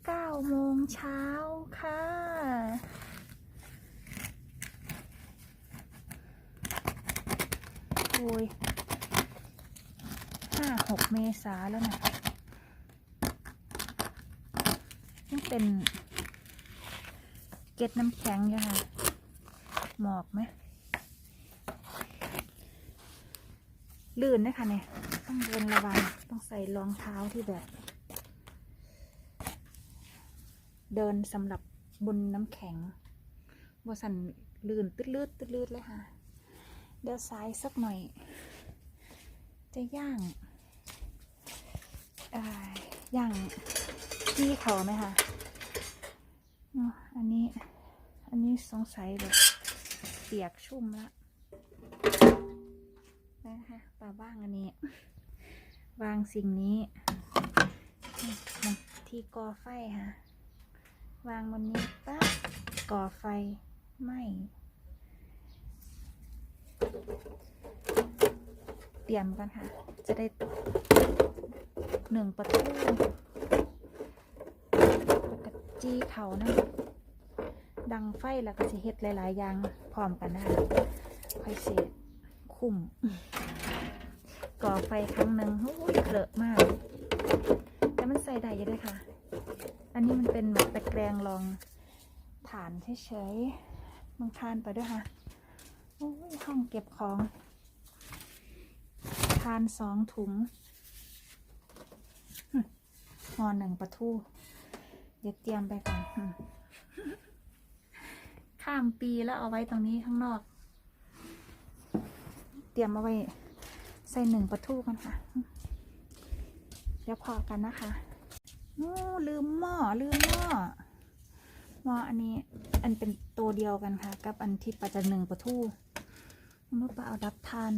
9โมงเช้าค่ะ โอ้ยห้าหกเมษาแล้วนะยังเป็นเกล็ดน้ำแข็งอยู่ค่ะ หมอกไหมลื่นนะคะเนี่ย ต้องเดินระวัง ต้องใส่รองเท้าที่แบบ เดินสำหรับบนน้ำแข็งบสันลื่นตืดลืดตืดลืดเลยค่ะ เดี๋ยวซ้ายสักหน่อย จะย่างอย่างที่เขาไหมคะอันนี้ อันนี้สงสัยแบบเปียกชุ่มละนะคะปลาบ้างอันนี้ วางสิ่งนี้ ที่ก่อไฟค่ะ วางบนนี้ปั๊บก่อไฟไหม้เตรียมกันค่ะ จะได้หนึ่งประตูแล้วก็จี้เขานะดังไฟแล้วก็สิเฮ็ดหลาย ๆ อย่างพร้อมกันนะคะค่อยเสียคุ้มก่อไฟครั้งหนึ่งโอ้ยเกลอะมาก แต่มันใส่ได้ยังด้ค่ะ อันนี้มันเป็นแบบ แรงรองฐานเฉยๆมันคานไปด้วยค่ะโอ้ยห้องเก็บของทานสองถุงหอหนึ่งประทูเดี๋ยวเตรียมไปก่อน ข้ามปีแล้วเอาไว้ตรงนี้ข้างนอก เตรียมเอาไว้ใส่หนึ่งประทูกันค่ะ เดี๋ยวพอกันนะคะ ลืมหม้อลืมหม้อหม้ออันนี้อันเป็นตัวเดียวกันค่ะ กับอันที่ประจะหนึ่งประทูมนุษย์เอาดับทาน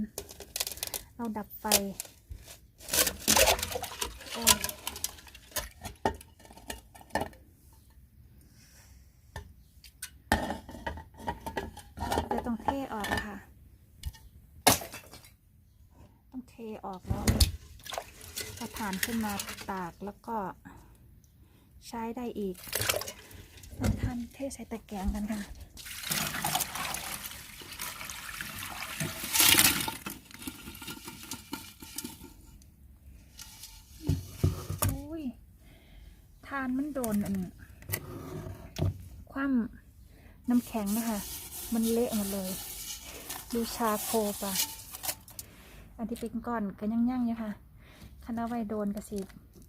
เอาดับไฟโอ้ยเดี๋ยวต้องเทออกอะค่ะ ต้องเทออกแล้วเอาถ่านขึ้นมาตากแล้วก็ ใช้ได้อีกเอาท่านเทใส่ตะแกรงกันค่ะอุ้ยทานมันโดนอันคว่ำน้ำแข็งนะคะ มันเละหมดเลย ดูชาโคปะอันที่เป็นก้อนก็ยังยั่งๆอยู่ค่ะคันเอาไว้โดนกระสี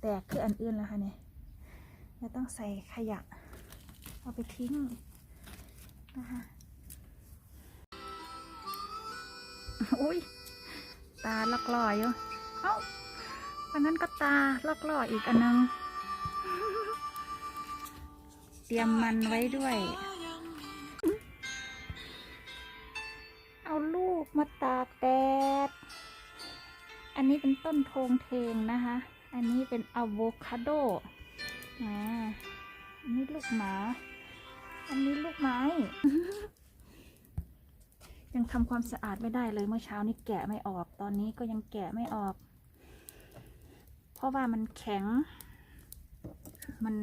แตกคืออันอื่นแล้วค่ะเนี่ย แล้วต้องใส่ขยะ เอาไปทิ้งนะคะอุ้ยตาลักลอยอยู่เอ้าอันนั้นก็ตาลอกล่ออีกอันนึง เตรียมมันไว้ด้วย เอาลูกมาตากแดด อันนี้เป็นต้นโทงเทงนะคะ อันนี้เป็นอะโวคาโด อ่าอันนี้ลูกหมา อันนี้ลูกไม้ ยังทำความสะอาดไม่ได้เลยเมื่อเช้านี้แกะไม่ออก ตอนนี้ก็ยังแกะไม่ออก เพราะว่ามันแข็ง มัน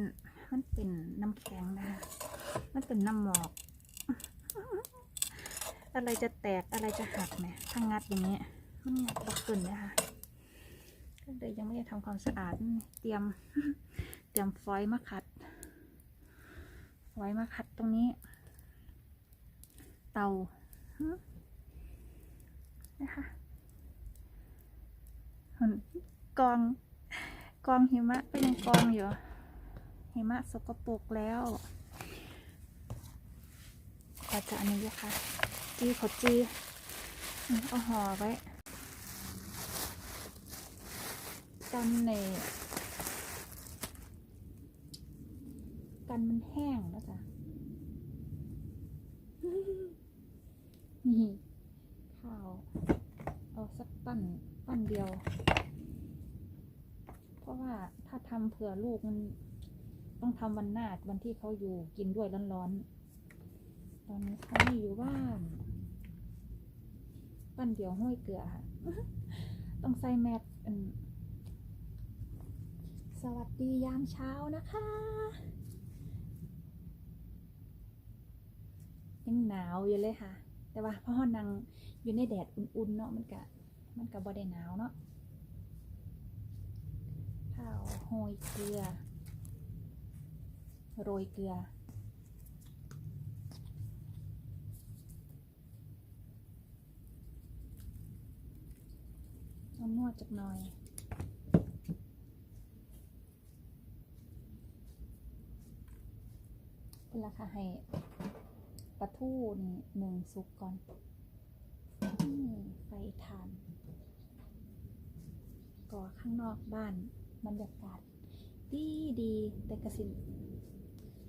มันเป็นน้ำแข็งนะคะมันเป็นน้ำหมอก อะไรจะแตกอะไรจะหักไหมถ้างัดอย่างนี้มันงัดบกขึ้นนะคะก็เลยยังไม่ได้ทำความสะอาดเตรียม เตรียมฟอยล์มาขัด ฟอยล์มาขัดตรงนี้ เตานะคะมันกองกองหิมะก็ยังกองอยู่หิมะสกปรกแล้วก็จะอันนี้อยู่ค่ะจีขอจีเอาห่อไว้กันใน กันมันแห้งแล้วจ้ะนี่ข้าวเอาสักปั้นปั้นเดียว เพราะว่าถ้าทำเผื่อลูกมันต้องทำวันหน้าวันที่เขาอยู่กินด้วยร้อนๆ ตอนนี้เขาไม่อยู่บ้านปั้นเดียวห้อยเกลือค่ะ ต้องใส่แมสอันใสวัสดียามเช้านะคะ ยังหนาวอยู่เลยค่ะ แต่ว่าพราะเรานั่งอยู่ในแดดอุ่นๆเนาะมันกะมันกะบ่ได้หนาวเนาะข้าวโหยเกลือ โรยเกลือเอานวดจักหน่อยเป็นราคาให้ ลาทูนี่หนึ่งซุปก่อนนี่ไฟทานก่อข้างนอกบ้านบรรยากาศดีดีแต่กระสิน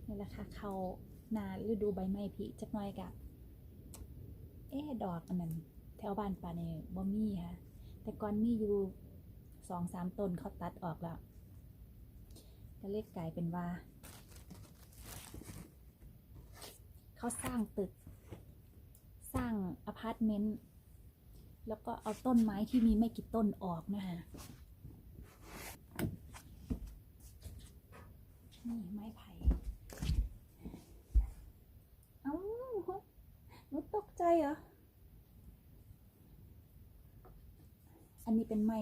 นี่แหละค่ะเขานาฤดูใบไม้ผลิจักน่อยกะเอ๊ดอกอันนั้นแถวบ้านป่าเนี่ยบ่มีค่ะ แต่ก่อนมีอยู่สองสามต้นเขาตัดออกแล้วก็เลยกลายเป็นว่า เขาสร้างตึก สร้างอพาร์ตเมนต์แล้วก็เอาต้นไม้ที่มีไม่กี่ต้นออกนะคะนี่ไม้ไผ่เอ้าหนูตกใจเหรอ อันนี้เป็นไม้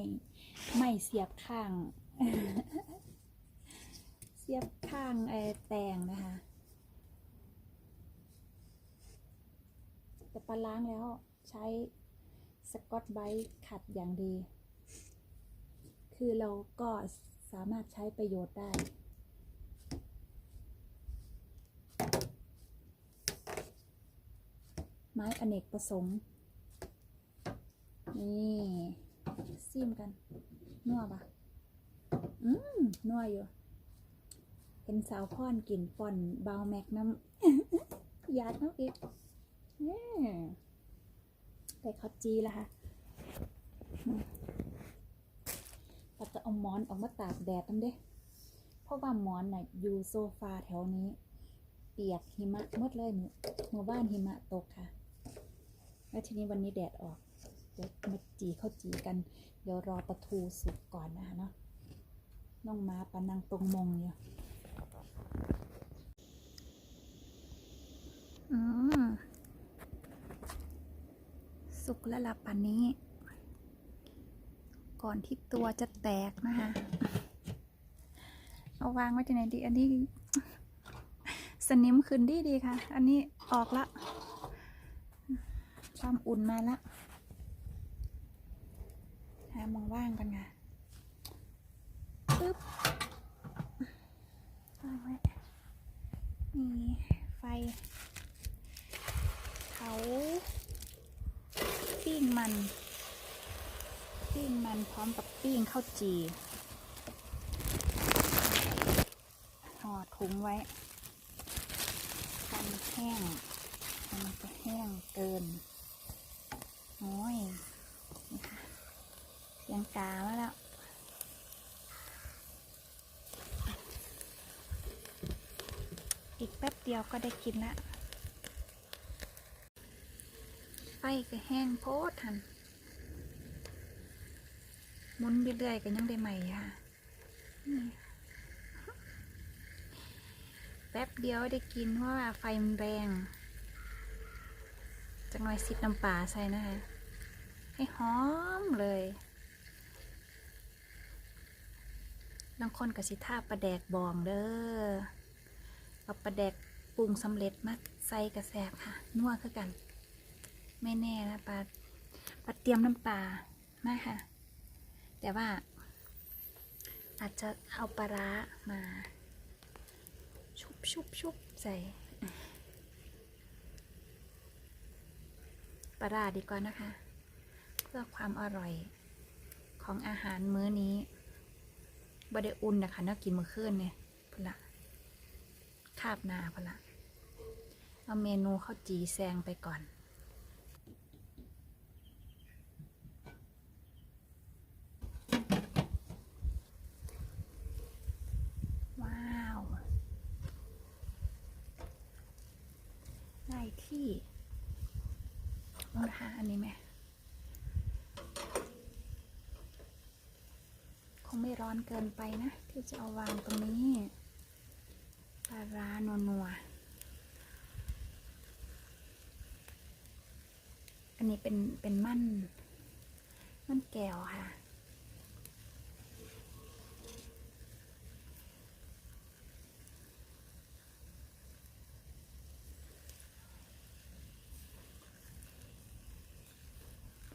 ไม้เสียบข้าง เสียบข้างไอ้แตงนะคะ แต่ปลาล้างแล้วใช้สกอตไบรท์ขัดอย่างดี คือเราก็สามารถใช้ประโยชน์ได้ ไม้อเนกประสงค์ นี่ซิมกัน นัวปะอืม นัวอยู่เป็นสาวพ่อนกินป่อนเบาแม็กน้ำ อยากน้ำอีก แต่ข้าจีแล้วค่ะเราจะเอาหมอนออกมาตากแดดตั้งเด้ เพราะว่าหมอนน่ะอยู่โซฟาแถวนี้ เปียกหิมะหมดเลยเมื่อบ้านหิมะตกค่ะ แล้วทีนี้วันนี้แดดออก เดี๋ยวมาจีเข้าจีกัน เดี๋ยวรอปลาทูสุกก่อนนะคะเนาะ น้องม้าปานังตรงมงอยู่ อืม สุกแล้วล่ะปันนี้ ก่อนที่ตัวจะแตกนะคะเอาวางไว้ที่ไหนดี อันนี้ สนิมขึ้นดีดีค่ะ อันนี้ออกละความอุ่นมาละหามองว่างกันค่ะปึ๊บวางไว้นี่ไฟเขา ปิ้งมัน ปิ้งมันพร้อมกับปิ้งข้าวจีห่อถุงไว้กันแห้ง มันจะแห้งเกิน โอ้ยนี่ค่ะเสียงกามาแล้วอีกแป๊บเดียวก็ได้กินละไฟก็แห้งโพดทันมุนไปเรื่อยๆก็ยังได้ใหม่ค่ะนี่แป๊บเดียวได้กินเพราะว่าไฟมันแรงจังหน่อยซิดน้ำปลาใส่นะคะให้หอมเลยบางคนก็สิท่าปลาแดกบองเด้อเอาปลาแดกปรุงสำเร็จมาใส่กระแสบค่ะนัวคือกัน ไม่แน่นะปลาปลาเตรียมน้ำปลามาค่ะ แต่ว่า อาจจะเอาปลาร้ามา ชุบชุบชุบใส่ปลาร้าดีกว่านะคะ เพื่อความอร่อยของอาหารมื้อนี้บไดอุ่นนะคะเนากินมื้อคืนเนี่ยพละคาบนาพละเอาเมนูข้าวจีแซงไปก่อน ว้าวได้ที่ลองทาอันนี้ไหมคงไม่ร้อนเกินไปนะ ที่จะเอาวางตรงนี้ปลาร้านัวๆอันนี้เป็นเป็นมั่น มั่นแก้วค่ะ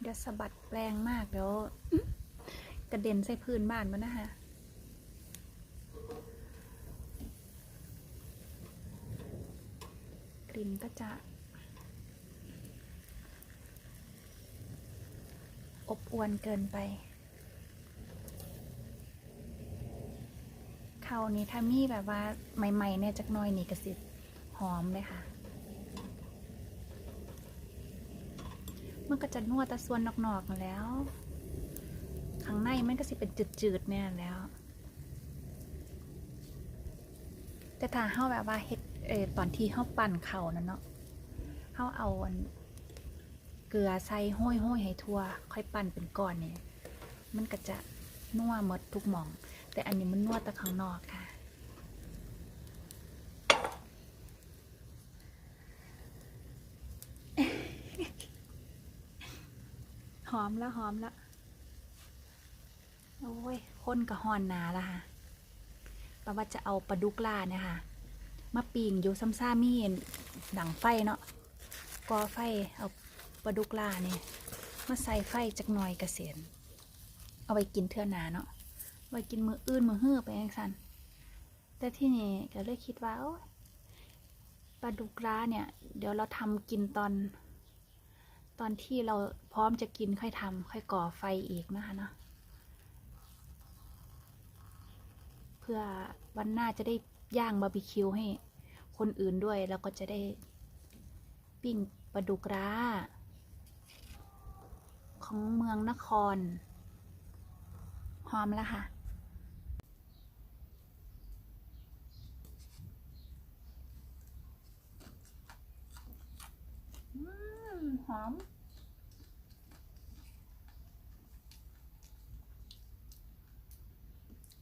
เดี๋ยวสะบัดแปลงมากเดี๋ยวกระเด็นใส่พื้นบ้านมันนะคะกลิ่นก็จะ อบอวนเกินไปข้าวนี้ถ้ามีแบบว่าใหม่ๆเนี่ยจักน้อยนี่กระสิหอมเลยค่ะ มันก็จะนวดตะส่วนนอกๆแล้วข้างในมันก็สิเป็นจืดๆเนี่ยแล้ว แต่ถ้าเฮาแบบว่าเฮ็ดเออตอนที่เฮาปั่นเข่านั่นเนาะเฮาเอาเกลือใส่ห้อยห้อยๆให้ทั่ว ค่อยปั่นเป็นก้อนเนี่ยมันก็จะนัวหมดทุกหม่อง แต่อันนี้มันนวดแต่ข้างนอกค่ะ ห อมแล้วหอมแล้ว โอ้ยคนกับฮอนนาละค่ะแปลว่าจะเอาปลาดุกล่าเนี่ยค่ะ มาปีงอยู่ซ้ำซ่ามีหนังไฟเนาะกอไฟเอาปลาดุกล่าเนี่ยมาใส่ไฟจักหน่อยกระเสียนเอาไปกินเทื่อนาเนาะไว้กินมืออื่นมือฮื้อไปเองสันแต่ที่นี่ก็เลยคิดว่าปลาดุกล่าเนี่ย เดี๋ยวเราทำกินตอน ตอนที่เราพร้อมจะกินค่อยทำค่อยก่อไฟอีกนะคะเนาะเพื่อวันหน้าจะได้ย่างบาร์บีคิวให้คนอื่นด้วย แล้วก็จะได้ปิ้งปลาดุกร้า ของเมืองนคร หอมแล้วค่ะ อืม หอม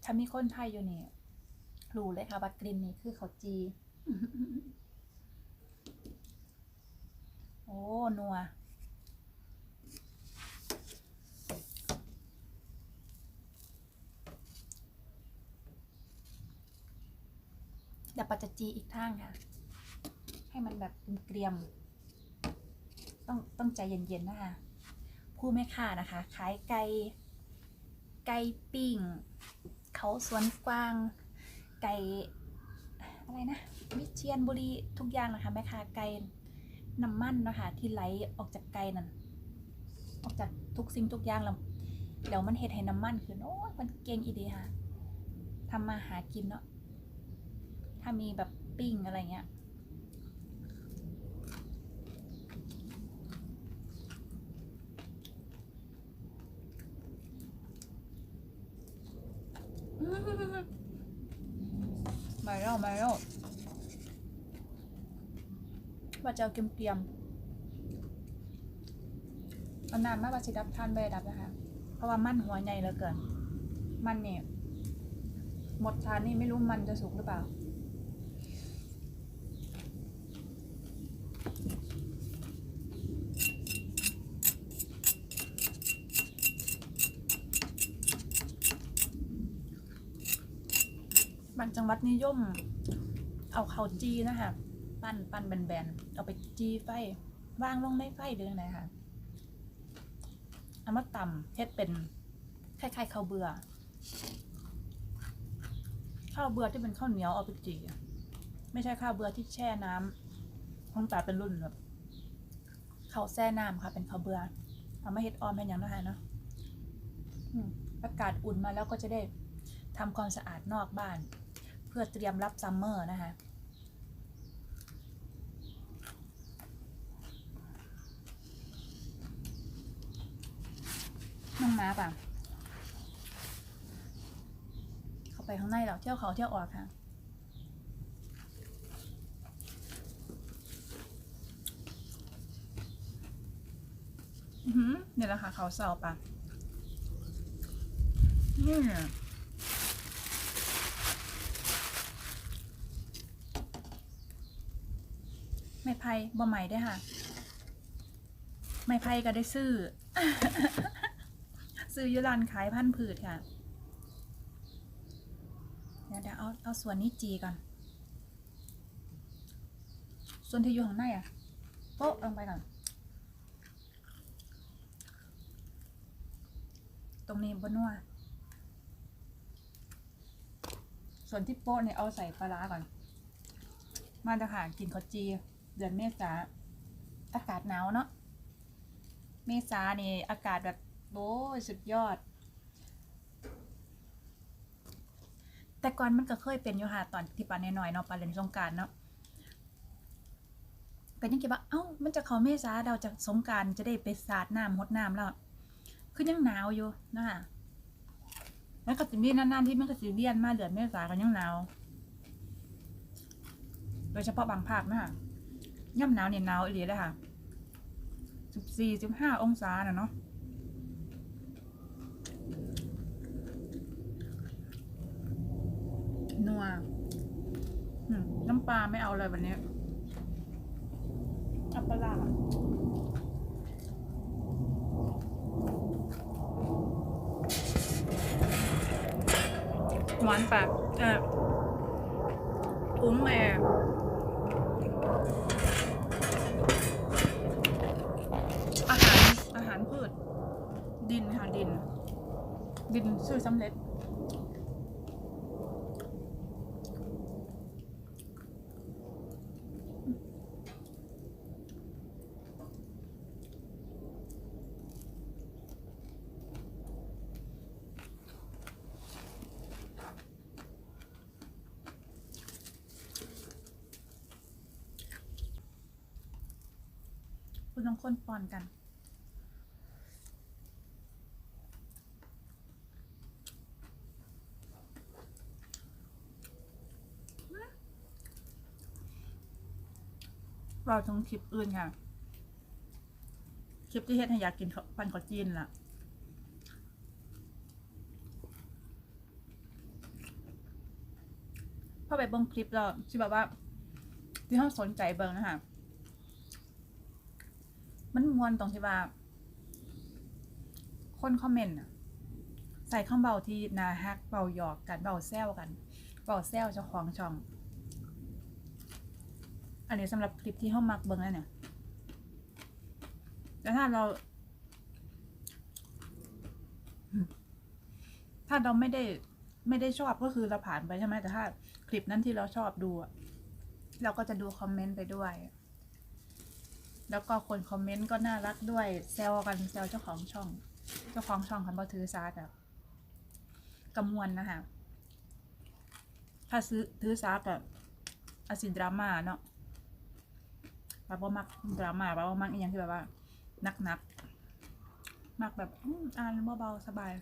ถ้ามีคนไทยอยู่นี่รู้เลยค่ะว่ากลิ่นนี้คือเขาจี โอ้ นัว เดี๋ยวปัจจะจีอีกทางค่ะ ให้มันแบบเป็นเกรียม ต้องต้องใจเย็นๆนะคะผู้แม่ค้านะคะขายไก่ไก่ปิ้งเขาสวนกวาง ไก่อะไรนะวิเชียนบุรีทุกอย่างนะคะแม่ค้าไก่น้ำมันนะคะที่ไหลออกจากไก่นั่นออกจากทุกสิ่งทุกอย่างแล้วเดี๋ยวมันเห็ดให้น้ำมันขึ้นโอ้ยมันเก่งอีดีค่ะทำมาหากินเนาะถ้ามีแบบปิ้งอะไรเงี้ย มาแล้วมาแล้ว ว่าจะเอาเกรียมๆเอานานมากว่าสิดับทานไปดับนะคะ เพราะว่ามันหัวใหญ่เหลือเกิน มันเนี่ยหมดทานนี่ไม่รู้มันจะสุกหรือเปล่าบางจังหวัดนิยม เอาเขาจีนะคะ ปั้นปั้นแบนๆ เอาไปจีไฟวางลงในไฟเดืองไหนค่ะเอามาตำเฮ็ดเป็นคล้ายๆข้าวเบื่อข้าวเบื่อที่เป็นข้าวเหนียวเอาไปจีไม่ใช่ข้าวเบื่อที่แช่น้ำของตาเป็นรุ่นแบบข้าวแช่น้ำค่ะ เป็นข้าวเบื่อเอามาเฮ็ดออมเป็นอย่างนั้นค่ะเนาะอืมอากาศอุ่นมาแล้วก็จะได้ทำความสะอาดนอกบ้าน เพื่อเตรียมรับซัมเมอร์นะคะ น้องมาป่ะ เข้าไปข้างในหรอเที่ยวเขาเที่ยวออกค่ะเนี่ยแหละค่ะเขาเสาป่ะนี่ไม่ไพ่บ่ใหม่ได้ค่ะ ไม่ไพ่ก็ได้ซื้อ ซื้อยุรานขายพันธุ์ผืดค่ะ เดี๋ยวเดี๋ยวเอาเอาส่วนนี้จีก่อน ส่วนที่อยู่ข้างในอะโป๊ะลงไปก่อน ตรงนี้บนนัวส่วนที่โป๊ะเนี่ยเอาใส่ปลาร้าก่อน มาจะค่ะกินข้าวจี เดือนเมษาอากาศหนาวเนาะ เมษานี่อากาศแบบ โอ้ยสุดยอด แต่ก่อนมันก็เคยเป็นอยู่ค่ะตอนที่ปานน้อยๆเนาะปานเล่นสงกรารเนาะก็ยังคิดว่าเอ้ามันจะเขาเมษาเราจะสงกรารจะได้ไปสาดน้ำหดน้ำแล้วคือยังหนาวอยู่นะคะแล้วก็จะมีนานๆที่มันก็สิเลียนมาเดือนเมษากันยังหนาว โดยเฉพาะบางภาคนะคะย่ำหนาวเนี่ยหนาวอีหลีเลยค่ะสิบสี่สิบห้าองศาน่ะเนาะ นัวอืมน้ำปลาไม่เอาเลยวันนี้เอาปลาร้าหวานปากเอออุ้งแอร์อาหาร อาหารพืช ดินค่ะดิน ดินซื้อสำเร็จ คุณต้องคนปอนกัน เราต้งคลิปอื่นค่ะ คลิปที่เฮ็ดให้อยากกินปันข้าวจีนล่ะ พอไปเบิ่งคลิปแล้วที่แบบว่า ที่เขาสนใจเบิ่งนะคะ มันมวนตรงที่ว่า คนคอมเมนต์ใส่คำเบาที่นาฮักเบาหยอกกันเบาแซวกันเบาแซวเจ้าของช่อง อันนี้สำหรับคลิปที่เขามักเบิ่งแล้วเนี่ยแต่ถ้าเรา ถ้าเราไม่ได้ไม่ได้ชอบก็คือเราผ่านไปใช่ไหมแต่ถ้า คลิปนั้นที่เราชอบดู เราก็จะดูคอมเมนต์ไปด้วย แล้วก็คนคอมเมนต์ก็น่ารักด้วยแซวกันแซวเจ้าของช่อง เจ้าของช่องคันบอถือซาแบบกำมวลนะคะถ้าซื้อถือซาแบบอาซินดราม่าเนาะ ปาบ่มักดราม่าปาบ่มักอีกอย่างที่แบบว่านักนักมักแบบอ่านเบาๆสบาย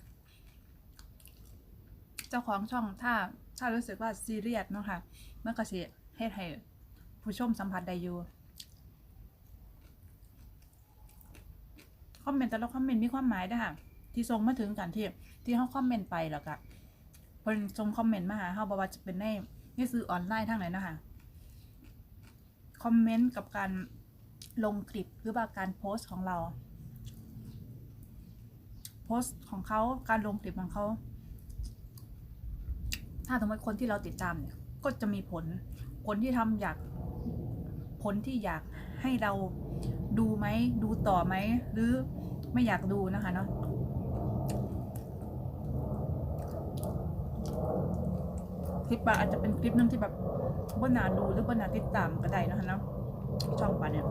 เจ้าของช่องถ้าถ้ารู้สึกว่าซีเรียสเนาะค่ะมันก็สิเฮ็ดให้ผู้ชมสัมผัสได้อยู่คอมเมนต์แต่ละคอมเมนต์มีความหมายนะคะที่ส่งมาถึงกันที่ที่เขาคอมเมนต์ไปแล้วก็เพิ่นส่งคอมเมนต์มาหาเขาบอกว่าจะเป็นในในซื้อออนไลน์ทางไหนนะคะ คอมเมนต์กับการลงคลิปหรือว่าการโพสต์ของเรา โพสต์ของเขาการลงคลิปของเขาถ้าสมมติคนที่เราติดตามเนี่ยก็จะมีผลผลที่ทำอยากผลที่อยากให้เราดูไหมดูต่อไหมหรือไม่อยากดูนะคะเนาะคลิปอะอาจจะเป็นคลิปหนึงที่แบบ บ่นาดูหรือบ่นาติดตามก็ได้นะคะเนาะช่องปลาเนี่ย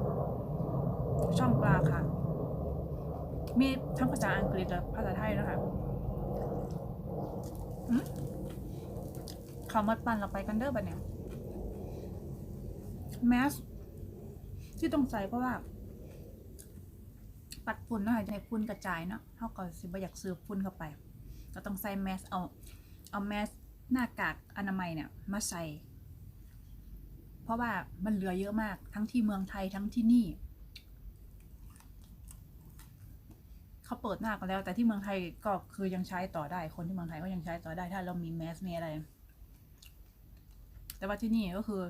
ช่องปลาค่ะ มีทั้งภาษาอังกฤษและภาษาไทยนะคะอืมข่าวมดปันเราไปกันเด้อบัดเนี่ยแมสที่ต้องใส่เพราะว่า ปัดฝุ่นเนาะให้ฝุ่นกระจายเนาะเท่ากับสิบอยากซื้อฝุ่นเข้าไป ก็ต้องใส่แมสเอา เอาแมสหน้ากากอนามัยเนี่ย มาใส่ เพราะว่ามันเหลือเยอะมากทั้งที่เมืองไทยทั้งที่นี่เขาเปิดหน้ากันแล้ว แต่ที่เมืองไทยก็คือยังใช้ต่อได้ คนที่เมืองไทยก็ยังใช้ต่อได้ถ้าเรามีแมสมีอะไร แต่ว่าที่นี่ก็คือ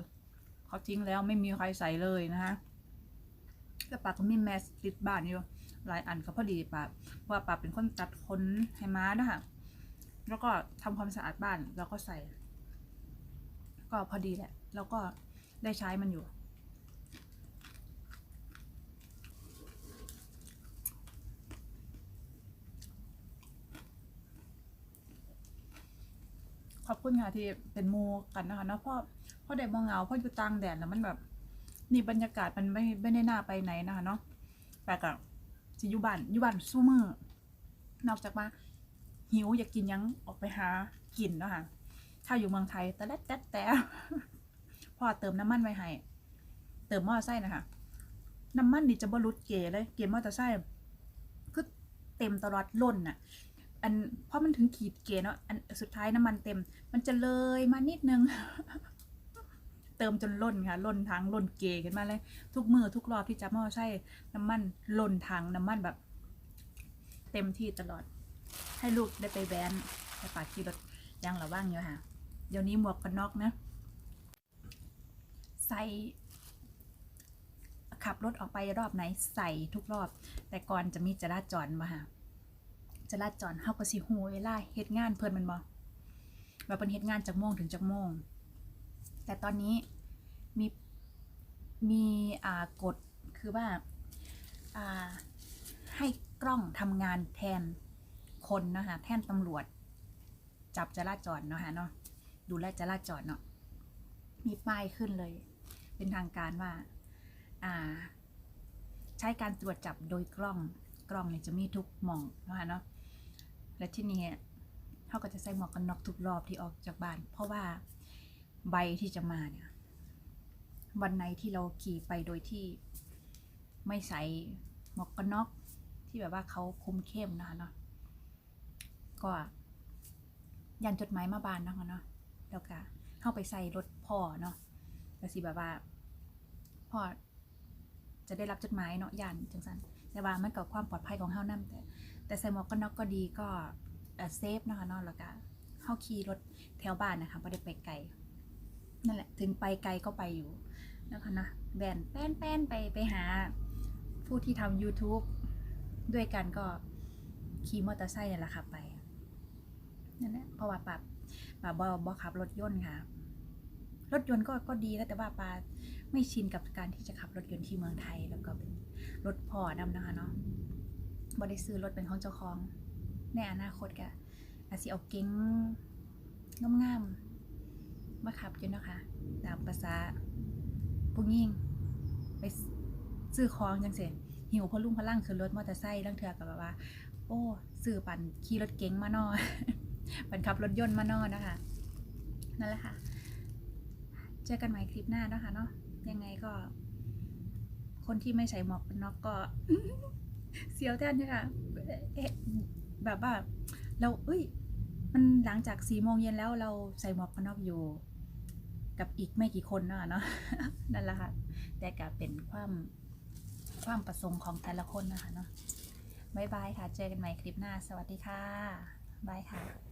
เขาทิ้งแล้วไม่มีใครใส่เลยนะคะแล้วปาก็มีแมสติดบ้านอยู่หลายอันก็พอดีปาเพราว่าปาเป็นคนตัดขนให้ม้าด้วยค่ะแล้วก็ทำความสะอาดบ้านแล้วก็ใส่ ก็พอดีแหละ แล้วก็ ได้ใช้มันอยู่ ขอบคุณค่ะที่เป็นมูกันนะคะเนาะเพราะเพราะเด็กมองเหงาเพราะอยู่ต่างแดนแล้วมันแบบนี่บรรยากาศมันไม่ไม่ได้น่าไปไหนนะคะเนาะแต่กับสิอยู่บ้านอยู่บ้านสู้มือนอกจากว่าหิวอยากกินยังออกไปหากินเนาะค่ะถ้าอยู่เมืองไทยแต่ละแต่แต่ พ่อเติมน้ำมันไว้ให้ เติมมอเตอร์ไซค์นะคะ น้ำมันนี่จะบรุดเกเลย เกมอเตอร์ไซค์คือเต็มตลอดล้นน่ะ อันเพราะมันถึงขีดเกณฑ์เนาะ อันสุดท้ายน้ำมันเต็ม มันจะเลยมานิดนึง เติมจนล้นค่ะ ล้นทางล้นเกขึ้นมาเลย ทุกมือทุกรอบที่จะมอใช่น้ำมันล้นทางน้ำมันแบบ เต็มที่ตลอด ให้ลูกได้ไปแบนไปฝากขี่รถยางระว่างอยู่ค่ะ เดี๋ยวนี้หมวกกันน็อกนะ ส่ ขับรถออกไปรอบไหนใส่ทุกรอบ แต่ก่อนจะมีจราจรมาค่ะจราจรเฮาก็สิฮู้เวลาเฮ็ดงานเพิ่นมันบ่ว่าเพิ่นเฮ็ดงานจากโมงถึงจากโมง แต่ตอนนี้มีมีอ่ากฎคือว่าอ่าให้กล้องทำงานแทนคนนะคะแทนตำรวจ จับจราจรเนาะฮะเนาะดูแลจราจรเนาะมีป้ายขึ้นเลย เป็นทางการว่าใช้การตรวจจับโดยกล้องกล้องเนี่ยจะมีทุกหมองนะฮะเนาะและที่นี่เขาก็จะใส่หมวกกันน็อกทุกรอบที่ออกจากบ้าน เพราะว่าใบที่จะมาเนี่ยวันไหนที่เราขี่ไปโดยที่ไม่ใส่หมวกกันน็อกที่แบบว่าเขาคุมเข้มนะคะเนาะก็ยันจดหมายมาบานเนาะคะเนาะแล้วก็เข้าไปใส่รถพ่อเนาะก็สิแบบว่า พ่อจะได้รับจดหมายเนาะยันจังสันแต่ว่ามันกับความปลอดภัยของเฮานั่แต่แต่ใส่หมวกกันน็อกก็ดีก็เออเซฟเนาะคะนาะแล้วก็เฮาขี่รถแถวบ้านนะคะไม่ได้ไปไกลนั่นแหละถึงไปไกลก็ไปอยู่นะคะนะแบนแป้นแป้นไปไปหาผู้ที่ทำ YouTube ด้วยกันก็ขี่มอเตอร์ไซค์นี่แหละค่ะไปนั่นแหละเพราะว่าปาปาบอบอขับรถยนต์ค่ะ รถยนต์ก็ก็ดีแล้วแต่ว่าปาไม่ชินกับการที่จะขับรถยนต์ที่เมืองไทย แล้วก็เป็นรถพ่อนำนะคะเนาะบ่ได้ซื้อรถเป็นของเจ้าของในอนาคตก็อาจสิเอาเก๋งงามๆมาขับอยู่นะคะตามภาษาผู้หญิงไปซื้อของจังซี่หิวพอลุ่งพลังคือรถมอเตอร์ไซค์ลังเทือกับแบบว่า โอ้ซื้อปั่นขี่รถเก๋งมานอปั่นขับรถยนต์มานอนะคะนั่นแหละค่ะ เจอกันใหม่คลิปหน้านะคะเนาะยังไงก็ คนที่ไม่ใส่หมวกกันน็อกก็ เสียวแทนเนี่ยค่ะเอ๊ะแบบว่า เราเอ้ย มันหลังจากสี่โมงเย็นแล้วเราใส่หมวกกันน็อกอยู่ กับอีกไม่กี่คนเนาะเนาะนั่นแหละค่ะ แต่ก็เป็นความความประสงค์ของแต่ละคนนะคะเนาะบายบายค่ะ เจอกันใหม่คลิปหน้า สวัสดีค่ะ บายค่ะ